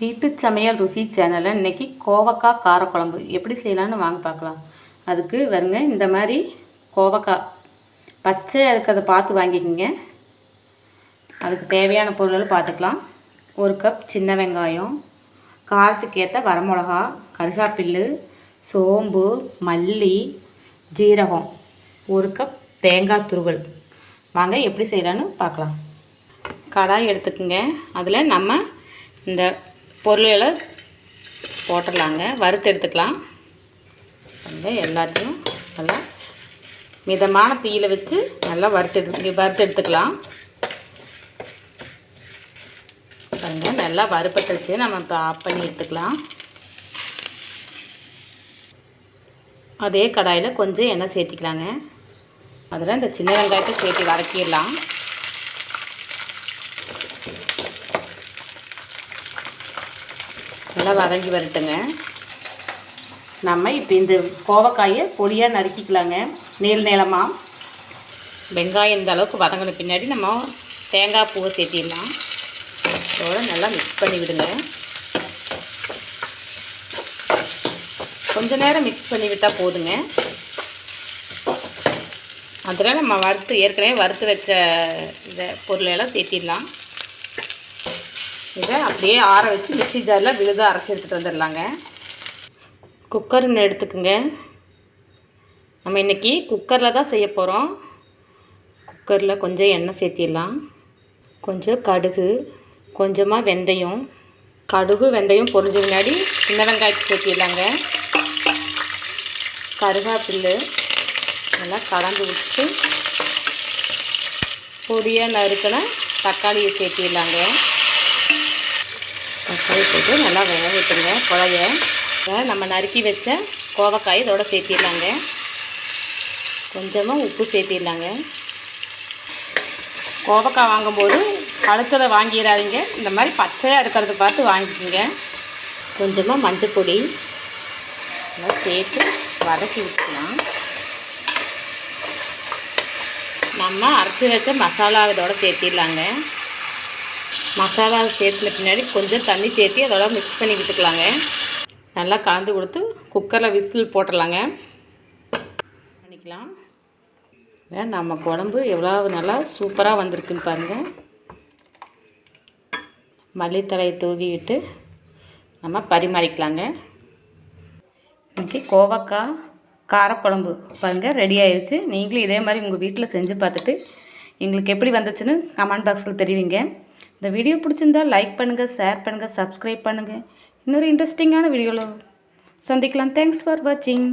வீட்டு சமையல் ருசி சேனலில் இன்றைக்கி கோவக்காய் காரக்குழம்பு. எப்படி செய்யலான்னு வாங்க பார்க்கலாம். அதுக்கு வருங்க இந்த மாதிரி கோவக்காய். பச்சையாக இருக்கிறத பார்த்து வாங்கிக்கிங்க. அதுக்கு தேவையான பொருள்கள் பார்த்துக்கலாம். ஒரு கப் சின்ன வெங்காயம் காரத்துக்கேற்ற வரமிளகா கருகாப்பில்லு சோம்பு மல்லி ஜீரகம் ஒரு கப் தேங்காய் துருவல். வாங்க எப்படி செய்யலான்னு பார்க்கலாம். கடாய் எடுத்துக்கோங்க. அதில் நம்ம இந்த பொருள்களை போட்டுடலாங்க. வறுத்து எடுத்துக்கலாம். வந்து எல்லாத்தையும் நல்லா மிதமான தீயில் வச்சு நல்லா வறுத்து எடுத்து வறுத்து எடுத்துக்கலாம். பாருங்க நல்லா வறுப்பட்டு வச்சு நம்ம இப்போ ஆஃப் பண்ணி எடுத்துக்கலாம். அதே கடாயில் கொஞ்சம் எண்ணெய் சேர்த்திக்கலாங்க. அதில் இந்த சின்ன வெங்காயத்தை சேர்த்து வதக்கிடலாம். நல்லா வதங்கி வரட்டுங்க. நம்ம இப்போ இந்த கோவக்காயை பொடியாக நறுக்கிக்கலாங்க. நீள் நீளமாக வெங்காயம் இந்த அளவுக்கு வதங்கின பின்னாடி நம்ம தேங்காய் பூவை சேர்த்திடலாம். இதோட நல்லா மிக்ஸ் பண்ணி விடுங்க. கொஞ்ச நேரம் மிக்ஸ் பண்ணி விட்டால் போதுங்க. அதில் நம்ம வறுத்து ஏற்கனவே வறுத்து வச்ச இதை பொருளெல்லாம் சேர்த்திடலாம். இதை அப்படியே ஆற வச்சு மிக்ஸி ஜாரில் விழுதாக அரைச்சி எடுத்துகிட்டு வந்துடலாங்க. குக்கர்னு எடுத்துக்கோங்க. நம்ம இன்றைக்கி குக்கரில் தான் செய்ய போகிறோம். குக்கரில் கொஞ்சம் எண்ணெய் சேர்த்திடலாம். கொஞ்சம் கடுகு கொஞ்சமாக வெந்தயம். கடுகு வெந்தயம் பொரிஞ்ச முன்னாடி சின்ன வெங்காயத்தை சேர்த்திடலாங்க. கருகாப்பில்லு நல்லா கலந்து விட்டு பொடியாக நறுக்கின தக்காளியை சேர்த்திடலாங்க. தக்காளி போட்டு நல்லா வேக விட்டுருங்க குழைய. நம்ம நறுக்கி வச்ச கோவக்காய் இதோட சேர்த்திடலாங்க. கொஞ்சமாக உப்பு சேர்த்திடலாங்க. கோவக்காய் வாங்கும்போது பழுத்தில் வாங்கிடாதீங்க. இந்த மாதிரி பச்சையாக இருக்கிறத பார்த்து வாங்கிக்கோங்க. கொஞ்சமாக மஞ்சள் பொடி எல்லாம் சேர்த்து வதக்கி விட்டுக்கலாம். நம்ம அரைச்சி வச்ச மசாலா இதோட சேர்த்திடலாங்க. மசாலா சேர்த்துல பின்னாடி கொஞ்சம் தண்ணி சேர்த்து அதோட மிக்ஸ் பண்ணி விட்டுக்கலாங்க. நல்லா கலந்து கொடுத்து குக்கரில் விசில் போட்டுடலாங்க. பண்ணிக்கலாம். நம்ம குழம்பு எவ்வளோ நல்லா சூப்பராக வந்திருக்குன்னு பாருங்கள் மல்லித்தலையை தூவி விட்டு நம்ம பரிமாறிக்கலாங்க. இன்றைக்கி கோவக்காய் காரக்குழம்பு பாருங்கள் ரெடி ஆயிடுச்சு நீங்களும் இதே மாதிரி உங்கள் வீட்டில் செஞ்சு பார்த்துட்டு எங்களுக்கு எப்படி வந்துச்சுன்னு கமெண்ட் பாக்ஸில் தெரிவிங்க. இந்த வீடியோ பிடிச்சிருந்தா லைக் பண்ணுங்கள் ஷேர் பண்ணுங்கள் சப்ஸ்கிரைப் பண்ணுங்கள் இன்னொரு இன்ட்ரெஸ்டிங்கான வீடியோவில் சந்திக்கலாம். தேங்க்ஸ் ஃபார் வாட்சிங்